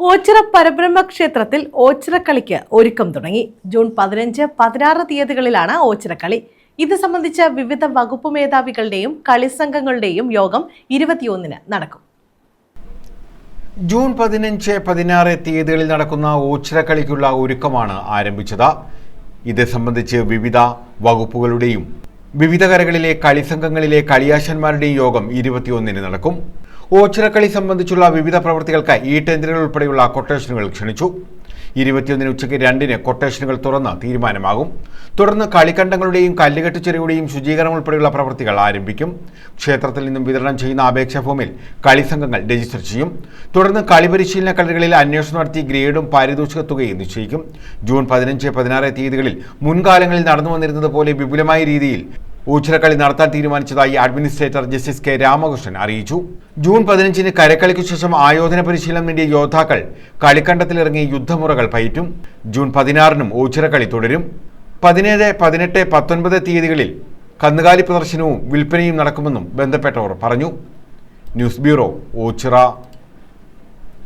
ഓച്ചിറ പരബ്രഹ്മ ക്ഷേത്രത്തിൽ ഓച്ചിറക്കളിക്ക് ഒരുക്കം തുടങ്ങി. ജൂൺ പതിനഞ്ച് പതിനാറ് തീയതികളിലാണ് ഓച്ചിറക്കളി. ഇത് സംബന്ധിച്ച വിവിധ വകുപ്പ് മേധാവികളുടെയും കളിസംഘങ്ങളുടെയും യോഗം ഇരുപത്തിയൊന്നിന് നടക്കും. ജൂൺ പതിനഞ്ച് പതിനാറ് തീയതികളിൽ നടക്കുന്ന ഓച്ചിറക്കളിക്കുള്ള ഒരുക്കമാണ് ആരംഭിച്ചത്. ഇത് സംബന്ധിച്ച് വിവിധ വകുപ്പുകളുടെയും വിവിധ കരകളിലെ കളിസംഘങ്ങളിലെ കളിയാശന്മാരുടെയും യോഗം ഇരുപത്തിയൊന്നിന് നടക്കും. ഓച്ചിറക്കളി സംബന്ധിച്ചുള്ള വിവിധ പ്രവൃത്തികൾക്കായി ഈ ടെൻഡറുകൾ ഉൾപ്പെടെയുള്ള കൊട്ടേഷനുകൾ ക്ഷണിച്ചു. ഇരുപത്തിയൊന്നിന് ഉച്ചയ്ക്ക് രണ്ടിന് കൊട്ടേഷനുകൾ തുറന്ന് തീരുമാനമാകും. തുടർന്ന് കളിക്കണ്ടങ്ങളുടെയും കല്ലുകെട്ട് ചെറിയുടെയും ശുചീകരണം ഉൾപ്പെടെയുള്ള പ്രവൃത്തികൾ ആരംഭിക്കും. ക്ഷേത്രത്തിൽ നിന്നും വിതരണം ചെയ്യുന്ന അപേക്ഷാ ഫോമിൽ കളിസംഘങ്ങൾ രജിസ്റ്റർ ചെയ്യും. തുടർന്ന് കളി പരിശീലന കളികളിൽ അന്വേഷണം നടത്തി ഗ്രേഡും പാരിതോഷിക തുകയും നിശ്ചയിക്കും. ജൂൺ പതിനഞ്ച് പതിനാറ് തീയതികളിൽ മുൻകാലങ്ങളിൽ നടന്നു വന്നിരുന്നത് പോലെ വിപുലമായ രീതിയിൽ ഊച്ചിറക്കളി നടത്താൻ തീരുമാനിച്ചതായി അഡ്മിനിസ്ട്രേറ്റർ ജസ്റ്റിസ് കെ രാമകൃഷ്ണൻ അറിയിച്ചു. ജൂൺ പതിനഞ്ചിന് കരക്കളിക്കു ശേഷം ആയോധന പരിശീലനം നേടിയ യോദ്ധാക്കൾ കളിക്കണ്ടത്തിലിറങ്ങി യുദ്ധമുറകൾ പയറ്റും. ജൂൺ പതിനാറിനും ഊച്ചിറക്കളി തുടരും. പതിനേഴ് പതിനെട്ട് പത്തൊൻപത് തീയതികളിൽ കന്നുകാലി പ്രദർശനവും വിൽപ്പനയും നടക്കുമെന്നും ബന്ധപ്പെട്ടവർ പറഞ്ഞു. News bureau Ochira